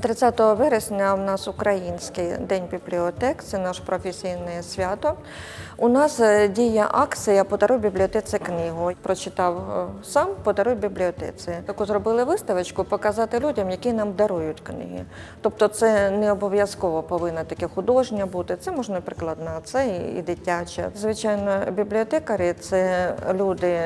30 вересня у нас український день бібліотек, це наше професійне свято. У нас е, діє акція Подаруй бібліотеці книгу. Прочитав е, сам, подаруй бібліотеці. Таку зробили виставочку, показати людям, які нам дарують книги. Тобто, це не обов'язково повинна таке художня бути. Це можна прикладна, це і- дитяча. Звичайно, бібліотекарі це люди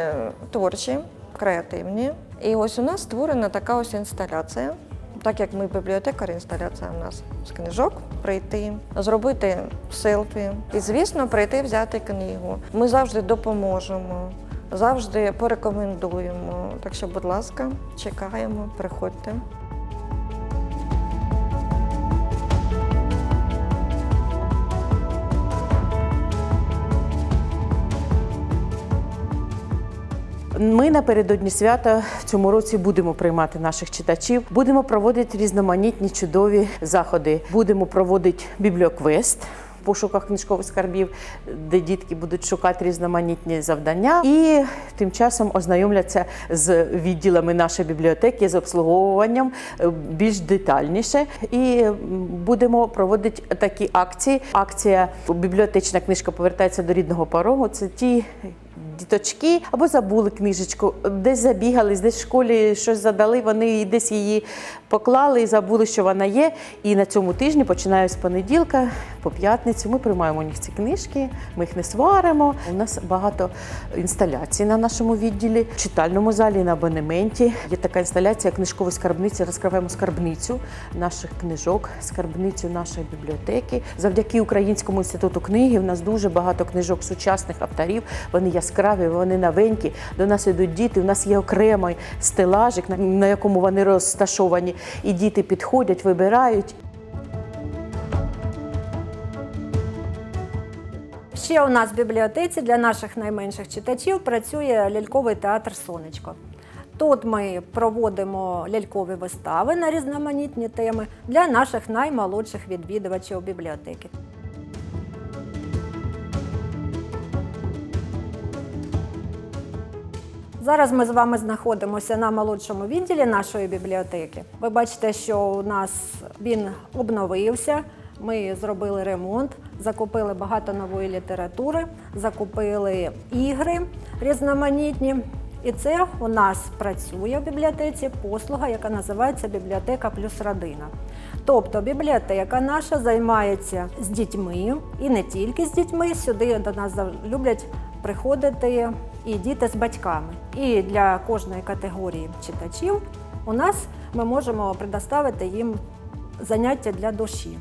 творчі, креативні. І ось у нас створена така ось інсталяція. Так як ми бібліотекарі, інсталяція у нас з книжок прийти, зробити селфі і, звісно, прийти взяти книгу. Ми завжди допоможемо, завжди порекомендуємо. Так що, будь ласка, чекаємо, приходьте. Ми напередодні свята в цьому році будемо приймати наших читачів. Будемо проводити різноманітні чудові заходи. Будемо проводити бібліоквест. в Пошуках книжкових скарбів, де дітки будуть шукати різноманітні завдання, і тим часом ознайомляться з відділами нашої бібліотеки з обслуговуванням е, більш детальніше. І будемо проводити такі акції. Акція бібліотечна книжка повертається до рідного порогу. Це ті діточки або забули книжечку, десь забігали, десь в школі щось задали, вони десь її поклали і забули, що вона є. І на цьому тижні, починаю з понеділка по п'ятницю, ми приймаємо у них ці книжки, ми їх не сваримо. У нас багато інсталяцій на нашому відділі, в читальному залі, на абонементі. Є така інсталяція книжкової скарбниці. Розкриваємо скарбницю наших книжок, скарбницю нашої бібліотеки. Завдяки Українському інституту книги в нас дуже багато книжок сучасних авторів. Вони яскраві, вони новенькі. До нас ідуть діти. У нас є окремий стелажик, на якому вони розташовані. І діти підходять, вибирають. Ще у нас в бібліотеці для наших найменших читачів працює ляльковий театр Сонечко. Тут ми проводимо лялькові вистави на різноманітні теми для наших наймолодших відвідувачів бібліотеки. Зараз ми з вами знаходимося на молодшому відділі нашої бібліотеки. Ви бачите, що у нас він обновився. Ми зробили ремонт, закупили багато нової літератури, закупили ігри різноманітні. І це у нас працює в бібліотеці послуга, яка називається Бібліотека плюс родина. Тобто бібліотека наша займається з дітьми і не тільки з дітьми. Сюди до нас люблять приходити і діти з батьками. І для кожної категорії читачів у нас ми можемо предоставити їм заняття для душі.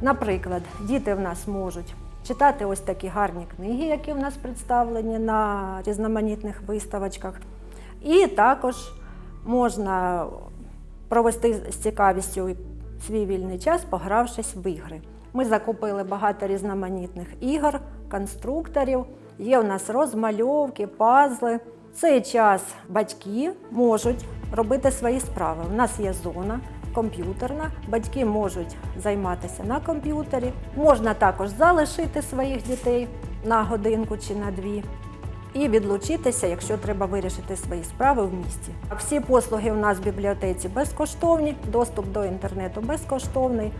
Наприклад, діти в нас можуть читати ось такі гарні книги, які в нас представлені на різноманітних виставочках. І також можна провести з цікавістю свій вільний час, погравшись в ігри. Ми закупили багато різноманітних ігор, конструкторів. Є у нас розмальовки, пазли. В цей час батьки можуть робити свої справи. У нас є зона комп'ютерна, батьки можуть займатися на комп'ютері. Можна також залишити своїх дітей на годинку чи на дві і відлучитися, якщо треба вирішити свої справи в місті. Всі послуги у нас в бібліотеці безкоштовні, доступ до інтернету безкоштовний.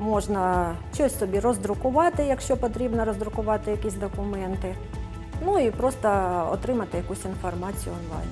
Можна щось собі роздрукувати, якщо потрібно роздрукувати якісь документи. Ну і просто отримати якусь інформацію онлайн.